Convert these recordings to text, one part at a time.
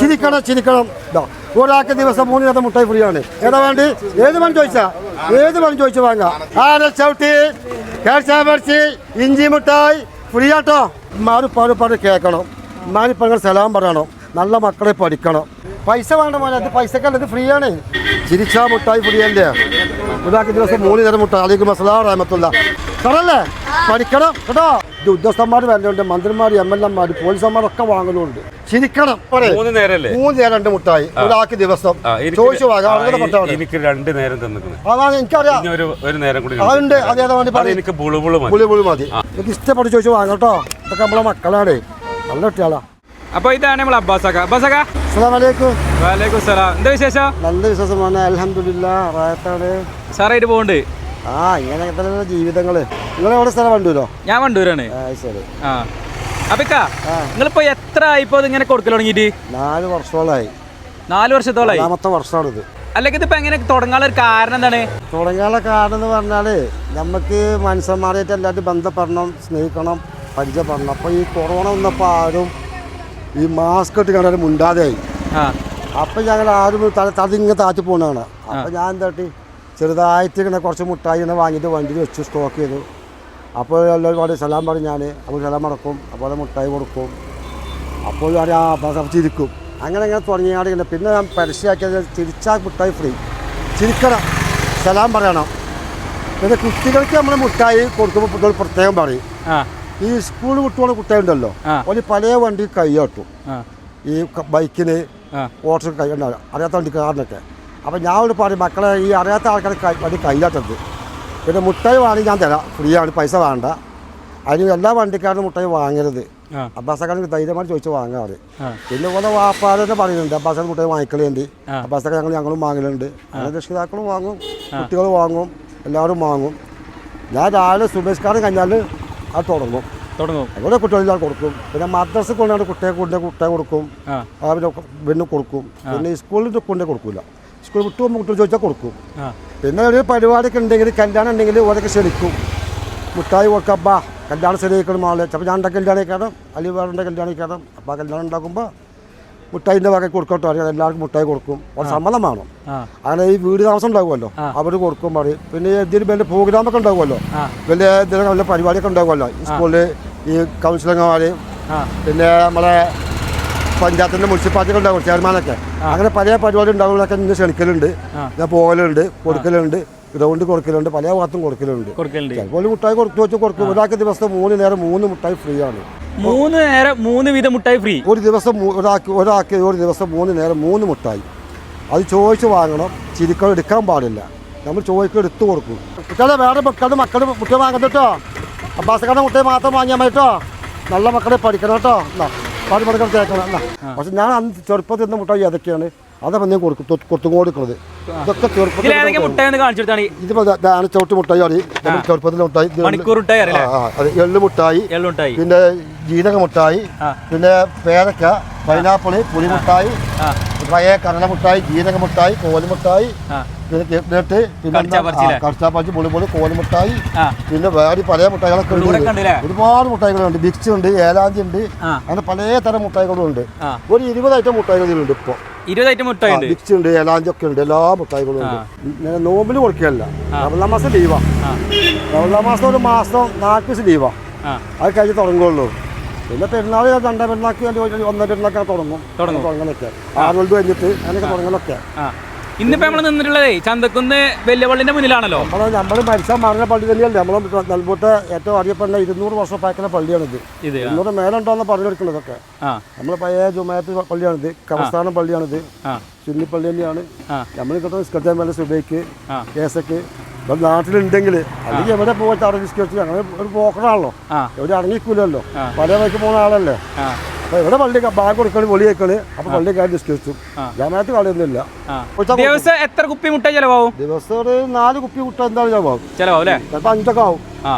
ചിരിക്കണം ചിരിക്കണം. ഇതാ, ഒരാൾക്ക് ദിവസം മൂന്ന് നേരത്തെ മുട്ടായി ഫ്രീ ആണ് ഏതാ വേണ്ടി ഏത് പണി ചോദിച്ചാ? ഏത് പണി ചോദിച്ചു വാങ്ങാം? ആന ചവിട്ടി കേൾച്ചാമർച്ചി ഇഞ്ചി മുട്ടായി ഫ്രീ ആട്ടോ. മാറി പാട് പാട് കേൾക്കണം. മാനിപ്പങ്ങൾ സലാം പറയണം. നല്ല മക്കളെ പഠിക്കണം. പൈസ വേണ്ട മോനെ അത് പൈസക്കല്ല ഇത് ഫ്രീ ആണ് ചിരിച്ചാ മുട്ടായി ഫ്രീ അല്ലേ ഒരാൾക്ക് ദിവസം മൂന്ന് നേരം മുട്ടായി. അലിക്ക് മസലാ റഹമത്തുള്ള കടല്ലേ? പഠിക്കണം കേട്ടോ. ഇത് ഉദ്യോഗസ്ഥന്മാർ വരുന്നുണ്ട് മന്ത്രിമാർ എം എൽ എമാർ പോലീസന്മാരൊക്കെ വാങ്ങലുണ്ട്. ചിരിക്കണം. മൂന്ന് നേരല്ലേ? മൂന്ന് നേരം രണ്ട് മുട്ടായി. ഒരാൾക്ക് ദിവസം. ചോദിച്ചു വാങ്ങാം എനിക്ക് രണ്ട് നേരം തന്നിക്കുന്നു അതാണ് എനിക്കറിയാം. ഒരു ഒരു നേരം കൂടി അതുണ്ട് അതേതാ വേണ്ടി പറയും. എനിക്ക് ബുളുബുളു പുളി മതി. എനിക്ക് ഇഷ്ടപ്പെട്ട് ചോദിച്ചു വാങ്ങാം കേട്ടോ. ഇതൊക്കെ നമ്മളെ മക്കളാണ്. നല്ല കുട്ടികളാ. അപ്പൊ ഇതാണ് നമ്മൾ അബ്ബാസക്ക അബ്ബാസക്ക വലൈക്കും സലാം. എന്താ വിശേഷം? നല്ല വിശ്വാസമാണ് അലഹമില്ല റായത്താണ് സാറായിട്ട് പോകുന്നുണ്ട് ആ ഇങ്ങനെ ജീവിതങ്ങൾ. എവിടെ സ്ഥലം വണ്ടൂരോ? ഞാൻ വണ്ടൂരാണ്. ആ ശരി. ആ. അപ്പിക്ക നിങ്ങളിപ്പോ എത്ര ആയിപ്പോ ഇങ്ങനെ കൊടുക്കൽ തുടങ്ങിയിട്ട്? നാല് വർഷങ്ങളായി നാല് വർഷത്തോളായി? നാലാമത്തെ വർഷമാണിത് അല്ലെങ്കിൽ ഇതിപ്പോ എങ്ങനെ തുടങ്ങാനുള്ള ഒരു കാരണം എന്താണ്? തുടങ്ങാനുള്ള കാരണം എന്ന് പറഞ്ഞാൽ നമുക്ക് മനുഷ്യന്മാരായിട്ട് എല്ലാവരും ബന്ധപ്പെടണം സ്നേഹിക്കണം പരിചയപ്പെടണം. അപ്പോൾ ഈ കൊറോണ വന്നപ്പോൾ ആരും ഈ മാസ്ക് ഇട്ട് കണ്ടാലും മുണ്ടാതെയായി. അപ്പം ഞങ്ങൾ ആരും തതിങ്ങ് താറ്റി പോകണതാണ് അപ്പൊ ഞാൻ എന്താട്ടി? ചെറുതായിട്ട് ഇങ്ങനെ കുറച്ച് മുട്ടായി ഇങ്ങനെ വാങ്ങിയിട്ട് വണ്ടിയിൽ വെച്ച് സ്റ്റോക്ക് ചെയ്തു. അപ്പോൾ എല്ലാവരും അവിടെ സലാം പറഞ്ഞാൽ ഞാൻ. അപ്പോൾ സലാം മടക്കും അപ്പോൾ മുട്ടായി കൊടുക്കും. അപ്പോൾ ആ ചിരിക്കും. അങ്ങനെ അങ്ങനെ തുടങ്ങിയാണെങ്കിൽ ഇങ്ങനെ. പിന്നെ ഞാൻ പരസ്യമാക്കിയത് ചിരിച്ചാൽ മുട്ടായി ഫ്രീ. ചിരിക്കണം. സലാം പറയണം. പിന്നെ കുട്ടികൾക്ക് നമ്മൾ മുട്ടായി കൊടുക്കുമ്പോൾ കുട്ടികൾ പ്രത്യേകം പറയും. ഈ സ്കൂൾ കുട്ടികൾ ഉണ്ടല്ലോ. ഒരു പല വണ്ടി കൈയാട്ടും ഈ ബൈക്കിന് ഓട്ടോ കൈ അറിയാത്ത വണ്ടി കാറിനൊക്കെ. അപ്പം ഞാൻ ഒരു പറയും മക്കളെ ഈ അറിയാത്ത ആൾക്കാർ വണ്ടി കൈയാട്ടരുത് പിന്നെ മുട്ടായി വാങ്ങി ഞാൻ തരാം. ഫ്രീ ആണ് പൈസ വേണ്ട. അതിന് എല്ലാ വണ്ടിക്കാരും മുട്ടായി വാങ്ങരുത്. അബ്ബാസക്കാരൻ ധൈര്യമായിട്ട് ചോദിച്ചു വാങ്ങാറ് പിന്നെ പോലെ വാപ്പാരെ പറയുന്നുണ്ട് അബ്ബാസക്കാരൻ മുട്ടായി വാങ്ങിക്കലുണ്ട് അബ്ബാസൊക്കെ ഞങ്ങൾ ഞങ്ങളും വാങ്ങലുണ്ട്. അങ്ങനെ രക്ഷിതാക്കളും വാങ്ങും കുട്ടികൾ വാങ്ങും എല്ലാവരും വാങ്ങും. ഞാൻ രാവിലെ സുബേഷ്കാരൻ കഴിഞ്ഞാൽ അത് തുടങ്ങും. തുടങ്ങും. അതുകൊണ്ട് കുട്ടികളിൽ കൊടുക്കും. പിന്നെ മദ്രസ കൊണ്ടാണ് കുട്ടിയെ കൊണ്ട് കുട്ടിയെ കൊടുക്കും. പിന്നെ കൊടുക്കും. പിന്നെ സ്കൂളിൽ കൊണ്ടേ കൊടുക്കില്ല സ്കൂൾ വിട്ടു മുട്ടു ചോദിച്ചാൽ കൊടുക്കും. പിന്നെ ഒരു പരിപാടിയൊക്കെ ഉണ്ടെങ്കിൽ കല്യാണം ഉണ്ടെങ്കിൽ ഓരൊക്കെ ക്ഷണിക്കും. മുട്ടായി കൊടുക്കാം ബാ കല്യാണം ശരിയാക്കണം ആളെ. ചിലപ്പോൾ ഞാൻ ഉണ്ടാക്കി കല്യാണം കയറും അല്ലെങ്കിൽ വേറെ കല്യാണം കയറും അപ്പോൾ ആ കല്യാണം ഉണ്ടാക്കുമ്പോൾ മുട്ടായിന്റെ വക കൊടുക്കട്ടോ അറിയാം. എല്ലാവർക്കും മുട്ടായി കൊടുക്കും. ഒരു സമ്മതം വേണം. അങ്ങനെ ഈ വീട് താമസം ഉണ്ടാകുമല്ലോ അവർ കൊടുക്കും പറയും. പിന്നെ എന്തെങ്കിലും വലിയ പ്രോഗ്രാമൊക്കെ ഉണ്ടാകുമല്ലോ വലിയ എന്തെങ്കിലും വലിയ പരിപാടിയൊക്കെ ഉണ്ടാകുമല്ലോ ഈ സ്കൂളിൽ ഈ കൗൺസിലർമാർ പിന്നെ നമ്മളെ പഞ്ചായത്തിന്റെ മുനിസിപ്പാലിറ്റികൾ ഉണ്ടാവും ചെയർമാനൊക്കെ. അങ്ങനെ പല പരിപാടി ഉണ്ടാകുമ്പോഴൊക്കെ ഇന്ന് ക്ഷണിക്കലുണ്ട്. ഞാൻ പോകലുണ്ട് കൊടുക്കലുണ്ട് ഗ്രൗണ്ട് കൊടുക്കലുണ്ട് പല ഭാഗത്തും കൊടുക്കലുണ്ട്. ചിലപ്പോൾ മുട്ടായി കൊടുത്തു വെച്ച് കൊടുക്കും. ഒരാൾക്ക് ദിവസം മൂന്ന് നേരം മൂന്ന് മുട്ടായി ഫ്രീ ആണ്. മൂന്ന് നേരം മൂന്ന് വീതം മുട്ടായി ഫ്രീ ഒരു ദിവസം ഒരാൾക്ക് ഒരാൾക്ക് ഒരു ദിവസം മൂന്ന് നേരം മൂന്ന് മുട്ടായി. അത് ചോദിച്ച് വാങ്ങണം. ചിരിക്കൾ എടുക്കാൻ പാടില്ല. നമ്മൾ ചോദിക്കും എടുത്തു കൊടുക്കും. കുട്ടികളെ വേറെ മക്കളുടെ മക്കളുടെ മുട്ട വാങ്ങട്ടോ അബ്ബാസക്കാരുടെ മുട്ടയെ മാത്രം വാങ്ങിയാൽ മതി കേട്ടോ. നല്ല മക്കളെ പഠിക്കണം കേട്ടോ. എന്നാ. പാടി പഠിക്കണം കേൾക്കണം എന്നാ പക്ഷെ ഞാൻ അന്ന് ചെറുപ്പത്തിൽ നിന്ന് മുട്ടായി അതൊക്കെയാണ് അതൊക്കെ ഞാൻ കൊടുക്കും കൊടുത്തും കൊടുക്കുന്നത് ഇതൊക്കെ ചെറുപ്പത്തിൽ ഇതിപ്പോ ചവിട്ട് മുട്ടായി ചെറുപ്പത്തിലെ മുട്ടായി എള്ളു മുട്ടായി പിന്നെ ജീരക മുട്ടായി പിന്നെ പേരക്ക പൈനാപ്പിൾ പുളിമുട്ടായി മുട്ടായി പഴയ കടല മുട്ടായി ജീരക മുട്ടായി കോലുമുട്ടായി ആ പിന്നെ? കടിച്ചാപ്പറിച്ച് പുളിപൊളി പിന്നെ വേറെ പല മുട്ടായികളൊക്കെ ഉണ്ട്? ഒരുപാട് മുട്ടായികളുണ്ട്. ബിക്സ് ഉണ്ട് ഏലാഞ്ചി ഉണ്ട് അങ്ങനെ പല തരം മുട്ടായികളും ഉണ്ട്. ഒരു ഇരുപത് ഐറ്റം മുട്ടായികളുണ്ട് ഇപ്പോൾ ഇരുപത് ഐറ്റം മുട്ടായി ഉണ്ട്. ബിക്സ് ഉണ്ട് ഏലാഞ്ചി ഒക്കെ ഉണ്ട് എല്ലാ മുട്ടായികളും ഉണ്ട്. നോമ്പിൽ കൊടുക്കുകയല്ല. റമദാൻ മാസം ലീവാ. റമദാൻ മാസം ഒരു മാസം നാല് ദിവസം ലീവാ. അത് കഴിഞ്ഞ് തുടങ്ങുള്ളൂ. പിന്നെ പെരുന്നാൾ രണ്ടാം പെരുന്നാൾക്ക് ഒരു ഒന്നര പെരുന്നാൾക്ക് തുടങ്ങും. തുടങ്ങും. തുടങ്ങലൊക്കെ. ആറുകൾ കഴിഞ്ഞിട്ട് അങ്ങനെയൊക്കെ തുടങ്ങലൊക്കെ. ഇന്നിപ്പോ നമ്മൾ നിന്നിട്ടുള്ളതേ ചന്തക്കുന്ന് വലിയ പള്ളിന്റെ മുന്നിലാണല്ലോ. നമ്മൾ നമ്മൾ മരിച്ചാൽ മരണ പള്ളി തന്നെയല്ലേ? നമ്മളെ നൽകൂട്ട് ഏറ്റവും അറിയപ്പെടുന്ന ഇരുന്നൂറ് വർഷം പഴക്കുന്ന പള്ളിയാണിത്. ഇരുന്നൂറ് മേലുണ്ടോന്ന് പറഞ്ഞെടുക്കുന്നതൊക്കെ നമ്മൾ പഴയ ജുമായത്ത് പള്ളിയാണിത്. കവസ്ഥാനം പള്ളിയാണിത് ചുന്നിപ്പള്ളി തന്നെയാണ്. നമ്മൾ കിട്ടുന്ന നിസ്കരിച്ചാൽ മേലെ സുബൈക്ക് കേസക്ക് ഇപ്പൊ നാട്ടിലുണ്ടെങ്കിൽ അല്ലെങ്കിൽ എവിടെ പോയിട്ട് അവിടെ നിസ്കരിച്ച് അങ്ങനെ ഒരു പോക്കറാണല്ലോ. എവിടെ അടങ്ങിക്കൂലല്ലോ ആ. പല വഴിക്ക് പോകുന്ന ആളല്ലേ? ഇവിടെ പള്ളി ബാഗ് കൊടുക്കൽ പൊളിയേക്കൾ അപ്പൊ പള്ളിക്കാർ ആ. ജമാഅത്ത് കളിയൊന്നുമില്ല ദിവസം എത്ര കുപ്പി മുട്ട ചെലവാകും? ദിവസം ഒരു നാല് കുപ്പി മുട്ട എന്തായാലും ചിലവാകും. ചെലവാകും അല്ലേ? ചിലപ്പോൾ അഞ്ചൊക്കെ ആവും. ആ.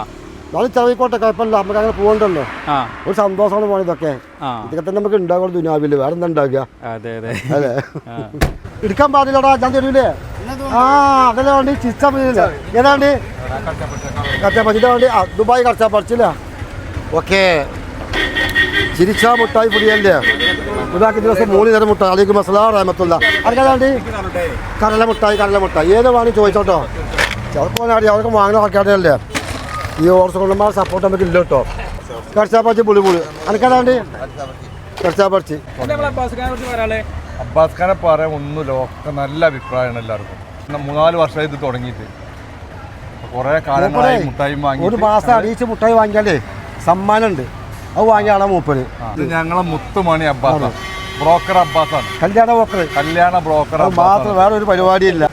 നാല് ചെലവിക്കോട്ടെ കുഴപ്പമില്ല. നമുക്ക് അങ്ങനെ പോകണ്ടല്ലോ. ഒരു സന്തോഷമാണ് പോണത് ഇതൊക്കെ. ഇതൊക്കെ തന്നെ നമുക്ക് ഉണ്ടാകും ദുനാവിൽ വേറെ എന്താ ഉണ്ടാകുക അതെ. എടുക്കാൻ പാടില്ലടാ. ഞാൻ തരൂലേ? ആ അതല്ലേ വേണ്ടി ചിച്ച പറ്റില്ല ഏതാണ്ട് കച്ചാപ്പച്ചി ഇതാ വേണ്ടി ദുബായ് കച്ചാപ്പറിച്ചില്ല ഓക്കെ. ചിരിച്ചാ മുട്ടായി പൊടിയല്ലേ ഒരാൾക്ക് ദിവസം മൂന്ന് നേരം മുട്ടായി. അലൈക്കും അസ്സലാം റഹമത്തുള്ള. അതൊക്കെ കടല മുട്ടായി കടല മുട്ടായി. ഏത് വേണം ചോദിച്ചോട്ടോ. ചിലപ്പോൾ അറിയാം. അവർക്ക് വാങ്ങുന്ന ആൾക്കാരല്ലേ? ഈ ഓർസുകൊണ്ടന്മാർ സപ്പോർട്ട് നമുക്ക് ഇല്ല കേട്ടോ. കർച്ചാപ്പറച്ചി പുളി പുളി. അനക്കാതാണ്ട് കർച്ചാപ്പറച്ചി അബ്ബാസ് ഖാനെ പറയാൻ ഒന്നുമില്ല. ഒക്കെ നല്ല അഭിപ്രായമാണ് എല്ലാവർക്കും. മൂന്നാൽ വർഷമായി ഇത് തുടങ്ങിയിട്ട്. കുറെ കാലങ്ങളായി മുട്ടായി വാങ്ങി ഒരു മാസം അടിയിച്ച് മുട്ടായി വാങ്ങിയാലേ സമ്മാനം ഉണ്ട് അത് വാങ്ങിയാണ് മൂപ്പര്. ഇത് ഞങ്ങളെ മുത്തുമണി അബ്ബാസ് ബ്രോക്കർ അബ്ബാസാണ്. കല്യാണ ബ്രോക്കർ കല്യാണ ബ്രോക്കർ മാത്രം വേറെ ഒരു പരിപാടിയില്ല.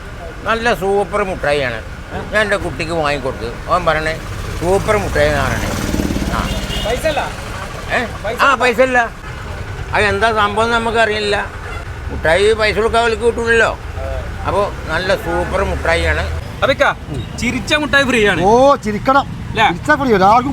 നല്ല സൂപ്പർ മുട്ടായിയാണ്. ഞാൻ എന്റെ കുട്ടിക്ക് വാങ്ങിക്കൊടുത്തു. അവൻ പറയണേ സൂപ്പർ മുട്ടായി പറയണേ. ആ. പൈസ ആ പൈസ ഇല്ല അത് എന്താ സംഭവം നമുക്കറിയില്ല. മുട്ടായി പൈസ കൊടുക്കാൻ അവർക്ക് കിട്ടൂലല്ലോ. അപ്പോൾ നല്ല സൂപ്പർ മുട്ടായിയാണ്. ചിരിച്ച മുട്ടായി ഫ്രീ ആണ്. ഓ ചിരിക്കണം. ഇല്ല. ചിരിച്ചാൽ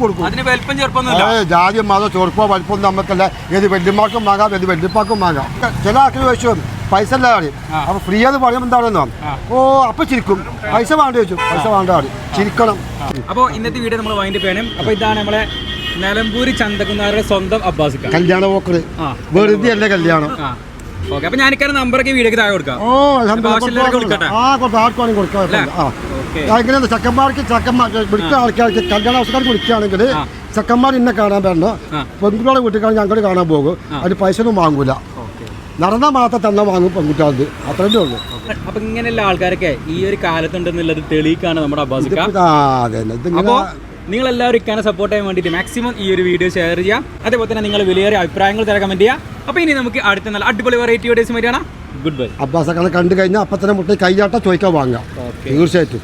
കൊടുക്കും. അതിന് വലിപ്പം ചെറുപ്പൊന്നുമില്ല ഏ, ജാതി മതം ചെറുപ്പോ വലിപ്പം നമുക്കല്ല ഏത് വെല്ലുമാർക്കും വാങ്ങാം ഏത് വെല്ലുപ്പാക്കും വാങ്ങാം. ചില ആൾക്കാർ ചോദിച്ചു പൈസ അല്ല കളി. അപ്പൊ ഫ്രീ എന്ന് പറയുമ്പോൾ എന്താണെന്നോ ഓ അപ്പൊ ചിരിക്കും. പൈസ വേണ്ട ചോദിച്ചു. പൈസ വേണ്ട കളി. ചിരിക്കണം. അപ്പോൾ ഇന്നത്തെ വീഡിയോ നമ്മൾ വൈൻഡ് ചെയ്യണം. അപ്പോൾ ഇതാണ് നമ്മളെ നിലമ്പൂരി ചന്തക്കുന്നാരുടെ സ്വന്തം അബ്ബാസ് കല്യാണ പോക്കറ്. വെറുതെ അല്ലേ കല്യാണം? ഓക്കെ അപ്പോൾ ഞാനിക്കാരുടെ നമ്പറൊക്കെ വീഡിയോക്ക് താഴെ കൊടുക്കാം. ഓ ആവശ്യമുള്ളവർക്ക് കൊടുക്കാം. എങ്ങനെയാണ് ചക്കന്മാർക്ക് ചക്കന്മാർ വിളിക്കുന്ന ആൾക്കാർക്ക് കല്യാണ ആവശ്യക്കാർക്ക് വിളിക്കുകയാണെങ്കിൽ ചക്കന്മാർ ഇന്നെ കാണാൻ വരണം. പെൺകുട്ടികളെ വീട്ടിൽ ഞങ്ങൾ കാണാൻ പോകും. അതിന് പൈസ ഒന്നും വാങ്ങൂല നടന്ന മാത്രം തന്നെ വാങ്ങും പെൺകുട്ടികൾക്ക്. അത്രേ ഉള്ളൂ. അപ്പൊ ഇങ്ങനെയുള്ള ആൾക്കാരൊക്കെ ഈ ഒരു കാലത്തുണ്ടെന്നുള്ളത് തെളിയിക്കാണ് നമ്മുടെ അബ്ബാസ് അതെ അപ്പോൾ നിങ്ങൾ എല്ലാവരും ഇക്കാനെ സപ്പോർട്ട് ചെയ്യാൻ വേണ്ടിയിട്ട് മാക്സിമം ഈ ഒരു വീഡിയോ ഷെയർ ചെയ്യുക അതേപോലെ തന്നെ നിങ്ങൾ വിലയേറിയ അഭിപ്രായങ്ങൾ തരാൻ കമന്റ് ചെയ്യാം. അപ്പോൾ ഇനി നമുക്ക് അടുത്ത നല്ല അടിപൊളി വെറൈറ്റി വീഡിയോസ് വരികയാണ് ഗുഡ് ബൈ അബ്ബാസ് കണ്ടു കഴിഞ്ഞാൽ അപ്പം തന്നെ മുട്ടി കൈയാട്ട ചോദിക്കാൻ വാങ്ങാം. ഓക്കെ തീർച്ചയായിട്ടും.